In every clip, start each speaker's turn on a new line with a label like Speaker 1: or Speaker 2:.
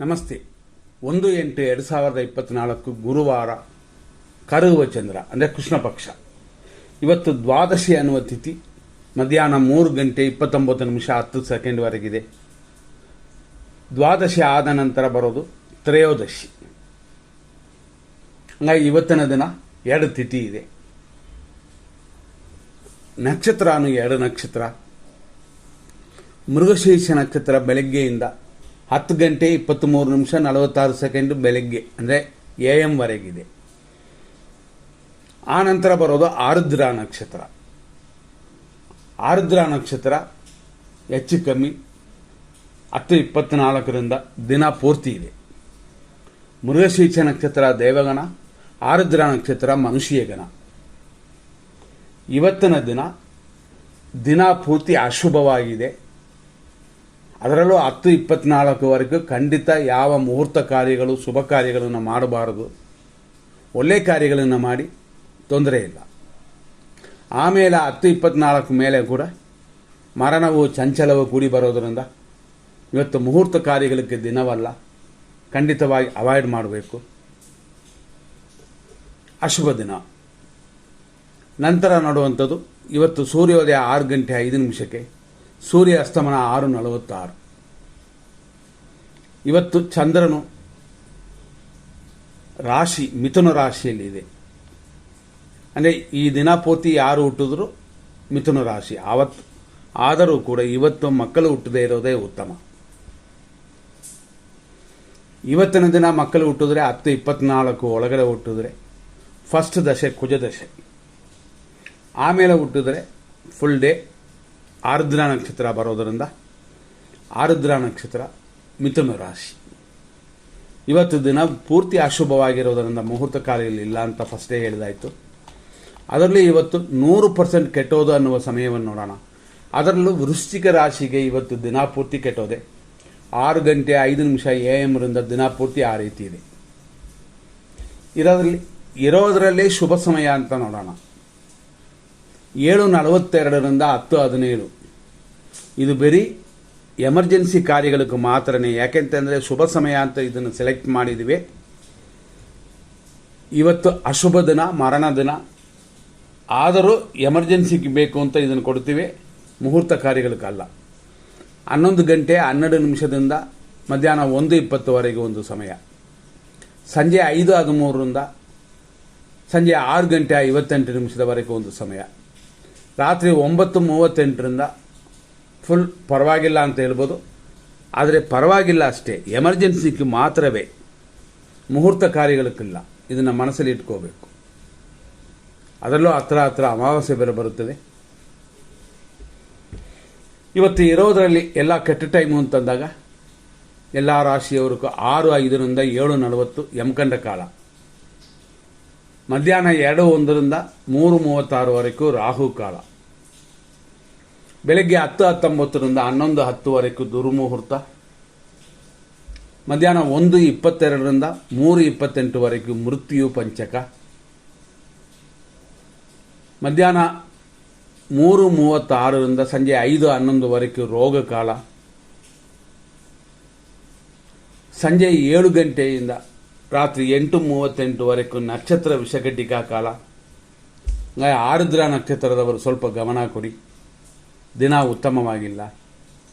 Speaker 1: ನಮಸ್ತೆ. ಒಂದು ಎಂಟು ಎರಡು ಸಾವಿರದ ಇಪ್ಪತ್ತ್ನಾಲ್ಕು ಗುರುವಾರ ಕರುವ ಚಂದ್ರ, ಅಂದರೆ ಕೃಷ್ಣ ಪಕ್ಷ. ಇವತ್ತು ದ್ವಾದಶಿ ಅನ್ನುವ ತಿಥಿ, ಮಧ್ಯಾಹ್ನ ಮೂರು ಗಂಟೆ ಇಪ್ಪತ್ತೊಂಬತ್ತು ನಿಮಿಷ ಹತ್ತು ಸೆಕೆಂಡ್ವರೆಗಿದೆ ದ್ವಾದಶಿ ಆದ ನಂತರ ಬರೋದು ತ್ರಯೋದಶಿ. ಹಂಗಾಗಿ ಇವತ್ತಿನ ದಿನ ಎರಡು ತಿಥಿ ಇದೆ. ನಕ್ಷತ್ರ ಎರಡು ನಕ್ಷತ್ರ, ಮೃಗಶೀರ್ಷ ನಕ್ಷತ್ರ ಬೆಳಗ್ಗೆಯಿಂದ ಹತ್ತು ಗಂಟೆ ಇಪ್ಪತ್ತ್ಮೂರು ನಿಮಿಷ ನಲವತ್ತಾರು ಸೆಕೆಂಡು ಬೆಳಗ್ಗೆ, ಅಂದರೆ ಎ ಎಂ ವರೆಗಿದೆ. ಆ ನಂತರ ಬರೋದು ಆರುದ್ರ ನಕ್ಷತ್ರ. ಆರುದ್ರ ನಕ್ಷತ್ರ ಹೆಚ್ಚು ಕಮ್ಮಿ ಹತ್ತು ಇಪ್ಪತ್ತ್ನಾಲ್ಕರಿಂದ ದಿನ ಪೂರ್ತಿ ಇದೆ. ಮೃಗಶೀರ್ಷ ನಕ್ಷತ್ರ ದೇವಗಣ, ಆರುದ್ರ ನಕ್ಷತ್ರ ಮನುಷ್ಯಗಣ ಇವತ್ತಿನ ದಿನ ದಿನ ಪೂರ್ತಿ ಅಶುಭವಾಗಿದೆ. ಅದರಲ್ಲೂ ಹತ್ತು ಇಪ್ಪತ್ನಾಲ್ಕುವರೆಗೂ ಖಂಡಿತ ಯಾವ ಮುಹೂರ್ತ ಕಾರ್ಯಗಳು, ಶುಭ ಕಾರ್ಯಗಳನ್ನು ಮಾಡಬಾರದು. ಒಳ್ಳೆ ಕಾರ್ಯಗಳನ್ನು ಮಾಡಿ ತೊಂದರೆ ಇಲ್ಲ. ಆಮೇಲೆ ಹತ್ತು ಇಪ್ಪತ್ನಾಲ್ಕು ಮೇಲೆ ಕೂಡ ಮರಣವು ಚಂಚಲವು ಕೂಡಿ ಬರೋದರಿಂದ ಇವತ್ತು ಮುಹೂರ್ತ ಕಾರ್ಯಗಳಿಗೆ ದಿನವಲ್ಲ. ಖಂಡಿತವಾಗಿ ಅವಾಯ್ಡ್ ಮಾಡಬೇಕು. ಅಶುಭ ದಿನ. ನಂತರ ನೋಡುವಂಥದ್ದು, ಇವತ್ತು ಸೂರ್ಯೋದಯ ಆರು ಗಂಟೆ ಐದು ನಿಮಿಷಕ್ಕೆ. ಸೂರ್ಯ ಅಸ್ತಮನ ಆರು ನಲವತ್ತಾರು. ಇವತ್ತು ಚಂದ್ರನು ರಾಶಿ, ಮಿಥುನ ರಾಶಿಯಲ್ಲಿದೆ. ಅಂದರೆ ಈ ದಿನ ಪೂರ್ತಿ ಯಾರು ಹುಟ್ಟಿದ್ರು? ಮಿಥುನ ರಾಶಿ. ಆವತ್ತು ಆದರೂ ಕೂಡ ಇವತ್ತು ಮಕ್ಕಳು ಹುಟ್ಟದೇ ಇರೋದೇ ಉತ್ತಮ. ಇವತ್ತಿನ ದಿನ ಮಕ್ಕಳು ಹುಟ್ಟಿದ್ರೆ ಹತ್ತು, ಇಪ್ಪತ್ನಾಲ್ಕು ಒಳಗಡೆ ಹುಟ್ಟಿದ್ರೆ ಫಸ್ಟ್ ದಶೆ, ಕುಜದಶೆ. ಆಮೇಲೆ ಹುಟ್ಟಿದ್ರೆ ಫುಲ್ ಡೇ ಆರುದ್ರ ನಕ್ಷತ್ರ ಬರೋದರಿಂದ ಆರುದ್ರ ನಕ್ಷತ್ರ ಮಿಥುನ ರಾಶಿ. ಇವತ್ತು ದಿನ ಪೂರ್ತಿ ಅಶುಭವಾಗಿರೋದರಿಂದ ಮುಹೂರ್ತ ಕಾರ್ಯದಲ್ಲಿ ಇಲ್ಲ ಅಂತ ಫಸ್ಟೇ ಹೇಳಿದಾಯಿತು. ಅದರಲ್ಲಿ ಇವತ್ತು ನೂರು ಪರ್ಸೆಂಟ್ ಕೆಟ್ಟೋದು ಅನ್ನುವ ಸಮಯವನ್ನು ನೋಡೋಣ. ಅದರಲ್ಲೂ ವೃಶ್ಚಿಕ ರಾಶಿಗೆ ಇವತ್ತು ದಿನ ಪೂರ್ತಿ ಕೆಟ್ಟೋದೆ. ಆರು ಗಂಟೆ ಐದು ನಿಮಿಷ ಎ ರಿಂದ ದಿನ ಪೂರ್ತಿ ಆ ರೀತಿ ಇದೆ. ಇರೋದ್ರಲ್ಲಿ, ಇರೋದರಲ್ಲೇ ಶುಭ ಸಮಯ ಅಂತ ನೋಡೋಣ. ಏಳು ನಲವತ್ತೆರಡರಿಂದ ಹತ್ತು ಹದಿನೈದು. ಇದು ಬರೀ ಎಮರ್ಜೆನ್ಸಿ ಕಾರ್ಯಗಳಿಗೆ ಮಾತ್ರನೇ. ಯಾಕೆಂತಂದರೆ ಶುಭ ಸಮಯ ಅಂತ ಇದನ್ನು ಸೆಲೆಕ್ಟ್ ಮಾಡಿದ್ದೀವಿ ಇವತ್ತು ಅಶುಭ ದಿನ, ಮರಣ ದಿನ. ಆದರೂ ಎಮರ್ಜೆನ್ಸಿಗೆ ಬೇಕು ಅಂತ ಇದನ್ನು ಕೊಡ್ತೀವಿ. ಮುಹೂರ್ತ ಕಾರ್ಯಗಳಿಗಲ್ಲ. ಹನ್ನೊಂದು ಗಂಟೆ ಹನ್ನೆರಡು ನಿಮಿಷದಿಂದ ಮಧ್ಯಾಹ್ನ ಒಂದು ಇಪ್ಪತ್ತುವರೆಗೆ ಒಂದು ಸಮಯ. ಸಂಜೆ ಐದು ಹದಿಮೂರರಿಂದ ಸಂಜೆ ಆರು ಗಂಟೆ ಐವತ್ತೆಂಟು ನಿಮಿಷದವರೆಗೆ ಒಂದು ಸಮಯ. ರಾತ್ರಿ ಒಂಬತ್ತು ಮೂವತ್ತೆಂಟರಿಂದ ಫುಲ್ ಪರವಾಗಿಲ್ಲ ಅಂತ ಹೇಳ್ಬೋದು. ಆದರೆ ಪರವಾಗಿಲ್ಲ ಅಷ್ಟೇ. ಎಮರ್ಜೆನ್ಸಿಗೆ ಮಾತ್ರವೇ. ಮುಹೂರ್ತ ಕಾರ್ಯಗಳಕ್ಕಿಲ್ಲ ಇದನ್ನು ಮನಸ್ಸಲ್ಲಿ ಇಟ್ಕೋಬೇಕು. ಅದರಲ್ಲೂ ಹತ್ರ ಹತ್ರ ಅಮಾವಾಸ್ಯೆ ಬೇರೆ ಬರುತ್ತದೆ. ಇವತ್ತು ಇರೋದರಲ್ಲಿ ಎಲ್ಲ ಕೆಟ್ಟ ಟೈಮು ಅಂತಂದಾಗ, ಎಲ್ಲ ರಾಶಿಯವರಿಗೂ ಆರು, ಐದರಿಂದ ಏಳು ನಲವತ್ತು ಯಮಕಂಡ ಕಾಲ. ಮಧ್ಯಾಹ್ನ ಎರಡು ಒಂದರಿಂದ ಮೂರು ಮೂವತ್ತಾರುವರೆಗೂ ರಾಹು ಕಾಲ. ಬೆಳಗ್ಗೆ ಹತ್ತು ಹತ್ತೊಂಬತ್ತರಿಂದ ಹನ್ನೊಂದು ಹತ್ತುವರೆಗೂ ದುರ್ಮುಹೂರ್ತ. ಮಧ್ಯಾಹ್ನ ಒಂದು ಇಪ್ಪತ್ತೆರಡರಿಂದ ಮೂರು ಇಪ್ಪತ್ತೆಂಟುವರೆಗೂ ಮೃತ್ಯು ಪಂಚಕ. ಮಧ್ಯಾಹ್ನ ಮೂರು ಮೂವತ್ತಾರರಿಂದ ಸಂಜೆ ಐದು ಹನ್ನೊಂದುವರೆಗೂ ರೋಗ ಕಾಲ ಸಂಜೆ ಏಳು ಗಂಟೆಯಿಂದ ರಾತ್ರಿ ಎಂಟು ಮೂವತ್ತೆಂಟುವರೆಗೂ ನಕ್ಷತ್ರ ವಿಷಘಟಿಕಾ ಕಾಲ. ಆರುದ್ರ ನಕ್ಷತ್ರದವರು ಸ್ವಲ್ಪ ಗಮನ ಕೊಡಿ. ದಿನ ಉತ್ತಮವಾಗಿಲ್ಲ.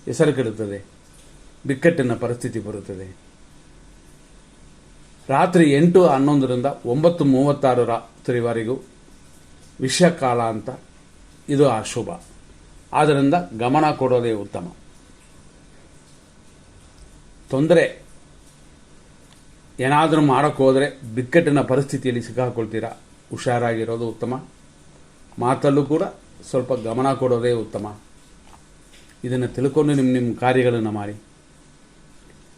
Speaker 1: ಹೆಸರು ಕೆಡುತ್ತದೆ. ಬಿಕ್ಕಟ್ಟಿನ ಪರಿಸ್ಥಿತಿ ಬರುತ್ತದೆ. ರಾತ್ರಿ ಎಂಟು ಹನ್ನೊಂದರಿಂದ ಒಂಬತ್ತು ಮೂವತ್ತಾರು ರಾತ್ರಿವರೆಗೂ ವಿಷಕಾಲ ಅಂತ. ಇದು ಅಶುಭ. ಆದ್ದರಿಂದ ಗಮನ ಕೊಡೋದೇ ಉತ್ತಮ. ತೊಂದರೆ ಏನಾದರೂ ಮಾಡೋಕ್ಕೆ ಹೋದರೆ ಬಿಕ್ಕಟ್ಟಿನ ಪರಿಸ್ಥಿತಿಯಲ್ಲಿ ಸಿಕ್ಕಾಕೊಳ್ತೀರಾ? ಹುಷಾರಾಗಿರೋದು ಉತ್ತಮ. ಮಾತಲ್ಲೂ ಕೂಡ ಸ್ವಲ್ಪ ಗಮನ ಕೊಡೋದೇ ಉತ್ತಮ. ಇದನ್ನು ತಿಳ್ಕೊಂಡು ನಿಮ್ಮ ನಿಮ್ಮ ಕಾರ್ಯಗಳನ್ನು ಮಾಡಿ.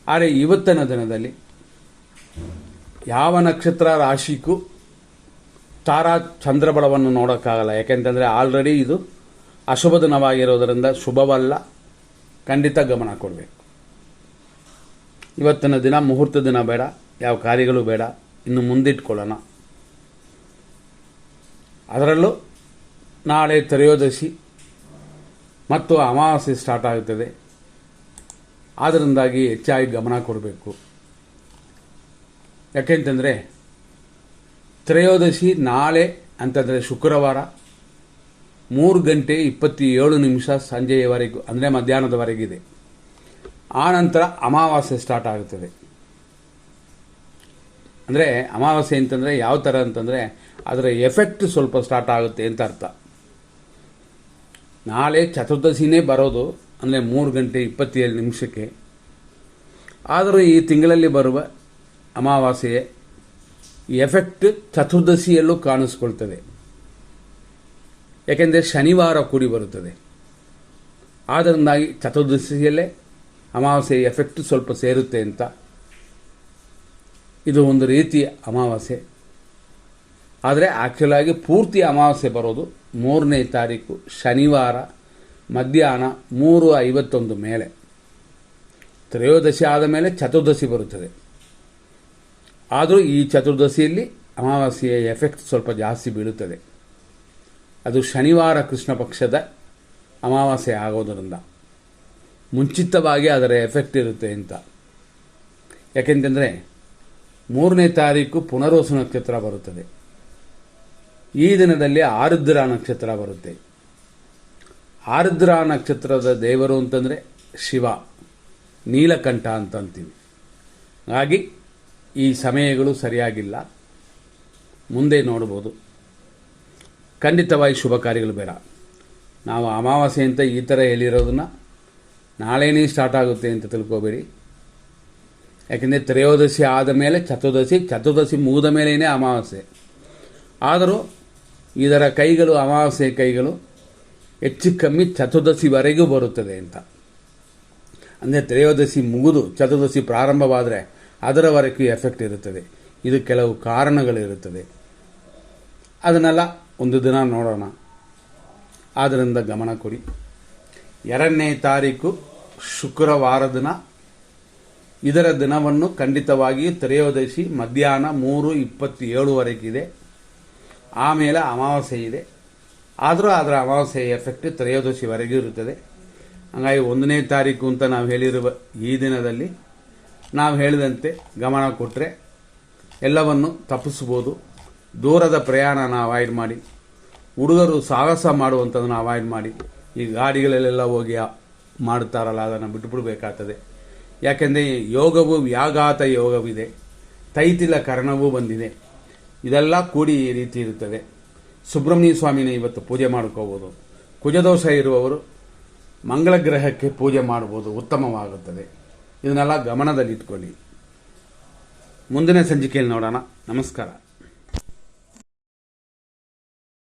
Speaker 1: ಆದರೆ ಇವತ್ತಿನ ದಿನದಲ್ಲಿ ಯಾವ ನಕ್ಷತ್ರ ರಾಶಿಗೂ ತಾರಾ ಚಂದ್ರಬಳವನ್ನು ನೋಡೋಕ್ಕಾಗಲ್ಲ. ಯಾಕೆಂತಂದರೆ ಆಲ್ರೆಡಿ ಇದು ಅಶುಭ ದಿನವಾಗಿರೋದರಿಂದ ಶುಭವಲ್ಲ. ಖಂಡಿತ ಗಮನ ಕೊಡಬೇಕು. ಇವತ್ತಿನ ದಿನ, ಮುಹೂರ್ತ ದಿನ ಬೇಡ. ಯಾವ ಕಾರ್ಯಗಳು ಬೇಡ, ಇನ್ನು ಮುಂದಿಟ್ಕೊಳ್ಳೋಣ. ಅದರಲ್ಲೂ ನಾಳೆ ತ್ರಯೋದಶಿ ಮತ್ತು ಅಮಾವಾಸ್ಯೆ ಸ್ಟಾರ್ಟ್ ಆಗುತ್ತದೆ. ಆದ್ದರಿಂದಾಗಿ ಹೆಚ್ಚಾಗಿ ಗಮನ ಕೊಡಬೇಕು. ಯಾಕೆಂತಂದರೆ ತ್ರಯೋದಶಿ ನಾಳೆ ಅಂತಂದರೆ ಶುಕ್ರವಾರ ಮೂರು ಗಂಟೆ ಇಪ್ಪತ್ತೇಳು ನಿಮಿಷ ಸಂಜೆಯವರೆಗೂ, ಅಂದರೆ ಮಧ್ಯಾಹ್ನದವರೆಗಿದೆ. ಆ ನಂತರ ಅಮಾವಾಸ್ಯೆ ಸ್ಟಾರ್ಟ್ ಆಗುತ್ತದೆ. ಅಂದರೆ ಅಮಾವಾಸ್ಯೆ ಅಂತಂದರೆ ಯಾವ ಥರ ಅಂತಂದರೆ ಅದರ ಎಫೆಕ್ಟ್ ಸ್ವಲ್ಪ ಸ್ಟಾರ್ಟ್ ಆಗುತ್ತೆ ಅಂತ ಅರ್ಥ. ನಾಳೆ ಚತುರ್ದಶಿನೇ ಬರೋದು ಅಂದರೆ ಮೂರು ಗಂಟೆ ಇಪ್ಪತ್ತೇಳು ನಿಮಿಷಕ್ಕೆ. ಆದರೂ ಈ ತಿಂಗಳಲ್ಲಿ ಬರುವ ಅಮಾವಾಸ್ಯೆ ಎಫೆಕ್ಟ್ ಚತುರ್ದಶಿಯಲ್ಲೂ ಕಾಣಿಸ್ಕೊಳ್ತದೆ. ಯಾಕೆಂದರೆ ಶನಿವಾರ ಕೂಡಿ ಬರುತ್ತದೆ. ಆದ್ದರಿಂದಾಗಿ ಚತುರ್ದಶಿಯಲ್ಲೇ ಅಮಾವಾಸ್ಯೆ ಎಫೆಕ್ಟ್ ಸ್ವಲ್ಪ ಸೇರುತ್ತೆ ಅಂತ ಇದು ಒಂದು ರೀತಿಯ ಅಮಾವಾಸ್ಯೆ. ಆದರೆ ಆ್ಯಕ್ಚುಲಾಗಿ ಪೂರ್ತಿ ಅಮಾವಾಸ್ಯೆ ಬರೋದು ಮೂರನೇ ತಾರೀಕು ಶನಿವಾರ, ಮಧ್ಯಾಹ್ನ ಮೂರು ಐವತ್ತೊಂದು ಮೇಲೆ. ತ್ರಯೋದಶಿ ಆದ ಮೇಲೆ ಚತುರ್ದಶಿ ಬರುತ್ತದೆ. ಆದರೂ ಈ ಚತುರ್ದಶಿಯಲ್ಲಿ ಅಮಾವಾಸ್ಯೆಯ ಎಫೆಕ್ಟ್ ಸ್ವಲ್ಪ ಜಾಸ್ತಿ ಬೀಳುತ್ತದೆ. ಅದು ಶನಿವಾರ ಕೃಷ್ಣ ಪಕ್ಷದ ಅಮಾವಾಸ್ಯೆ ಆಗೋದರಿಂದ. ಮುಂಚಿತವಾಗಿ ಅದರ ಎಫೆಕ್ಟ್ ಇರುತ್ತೆ ಅಂತ. ಯಾಕೆಂತಂದರೆ ಮೂರನೇ ತಾರೀಕು ಪುನರ್ವಸು ನಕ್ಷತ್ರ ಬರುತ್ತದೆ. ಈ ದಿನದಲ್ಲಿ ಆರುದ್ರ ನಕ್ಷತ್ರ ಬರುತ್ತೆ. ಆರುದ್ರ ನಕ್ಷತ್ರದ ದೇವರು ಅಂತಂದರೆ ಶಿವ, ನೀಲಕಂಠ ಅಂತ ಅಂತೀವಿ ಹಾಗಾಗಿ ಈ ಸಮಯಗಳು ಸರಿಯಾಗಿಲ್ಲ. ಮುಂದೆ ನೋಡ್ಬೋದು. ಖಂಡಿತವಾಗಿ ಶುಭ ಕಾರ್ಯಗಳು ಬೇಡ. ನಾವು ಅಮಾವಾಸ್ಯೆ ಅಂತ ಈ ಥರ ಹೇಳಿರೋದನ್ನ ನಾಳೆನೇ ಸ್ಟಾರ್ಟ್ ಆಗುತ್ತೆ ಅಂತ ತಿಳ್ಕೊಬೇಡಿ. ಯಾಕೆಂದರೆ ತ್ರಯೋದಶಿ ಆದ ಮೇಲೆ ಚತುರ್ದಶಿ ಚತುರ್ದಶಿ ಮುಗಿದ ಮೇಲೇ ಅಮಾವಾಸ್ಯೆ. ಆದರೂ ಇದರ ಕೈಗಳು, ಅಮಾವಾಸ್ಯೆ ಕೈಗಳು ಹೆಚ್ಚು ಕಮ್ಮಿ ಚತುರ್ದಶಿವರೆಗೂ ಬರುತ್ತದೆ ಅಂತ. ಅಂದರೆ ತ್ರಯೋದಶಿ ಮುಗಿದು ಚತುರ್ದಶಿ ಪ್ರಾರಂಭವಾದರೆ ಅದರವರೆಗೂ ಎಫೆಕ್ಟ್ ಇರುತ್ತದೆ. ಇದು ಕೆಲವು ಕಾರಣಗಳಿರುತ್ತದೆ. ಅದನ್ನೆಲ್ಲ ಒಂದು ದಿನ ನೋಡೋಣ. ಆದ್ದರಿಂದ ಗಮನ ಕೊಡಿ. ಎರಡನೇ ತಾರೀಕು ಶುಕ್ರವಾರ ದಿನ. ಇದರ ದಿನವನ್ನು ಖಂಡಿತವಾಗಿ ತ್ರಯೋದಶಿ ಮಧ್ಯಾಹ್ನ ಮೂರು ಇಪ್ಪತ್ತೇಳುವರೆಗಿದೆ ಆಮೇಲೆ ಅಮಾವಾಸ್ಯೆ ಇದೆ. ಆದರೂ ಅದರ ಅಮಾವಾಸ್ಯೆ ಎಫೆಕ್ಟ್ ತ್ರಯೋದಶಿವರೆಗೂ ಇರುತ್ತದೆ. ಹಾಗಾಗಿ ಒಂದನೇ ತಾರೀಕು ಅಂತ ನಾವು ಹೇಳಿರುವ ಈ ದಿನದಲ್ಲಿ ನಾವು ಹೇಳಿದಂತೆ ಗಮನ ಕೊಟ್ಟರೆ ಎಲ್ಲವನ್ನು ತಪ್ಪಿಸ್ಬೋದು ದೂರದ ಪ್ರಯಾಣನ ಅವಾಯ್ಡ್ ಮಾಡಿ. ಹುಡುಗರು ಸಾಹಸ ಮಾಡುವಂಥದ್ದನ್ನು ಅವಾಯ್ಡ್ ಮಾಡಿ. ಈ ಗಾಡಿಗಳಲ್ಲೆಲ್ಲ ಹೋಗಿ ಮಾಡ್ತಾರಲ್ಲ, ಅದನ್ನು ಬಿಟ್ಟುಬಿಡಬೇಕಾಗ್ತದೆ ಯಾಕೆಂದರೆ ಯೋಗವು ವ್ಯಾಘಾತ ಯೋಗವಿದೆ. ತೈತಿಲ ಕರಣವೂ ಬಂದಿದೆ. ಇದೆಲ್ಲ ಕೂಡಿ ಈ ರೀತಿ ಇರುತ್ತದೆ. ಸುಬ್ರಹ್ಮಣ್ಯ ಸ್ವಾಮಿನ ಇವತ್ತು ಪೂಜೆ ಮಾಡ್ಕೋಬೋದು. ಕುಜದೋಷ ಇರುವವರು ಮಂಗಳ ಗ್ರಹಕ್ಕೆ ಪೂಜೆ ಮಾಡ್ಬೋದು. ಉತ್ತಮವಾಗುತ್ತದೆ. ಇದನ್ನೆಲ್ಲ ಗಮನದಲ್ಲಿಟ್ಕೊಳ್ಳಿ. ಮುಂದಿನ ಸಂಚಿಕೆಯಲ್ಲಿ ನೋಡೋಣ. ನಮಸ್ಕಾರ.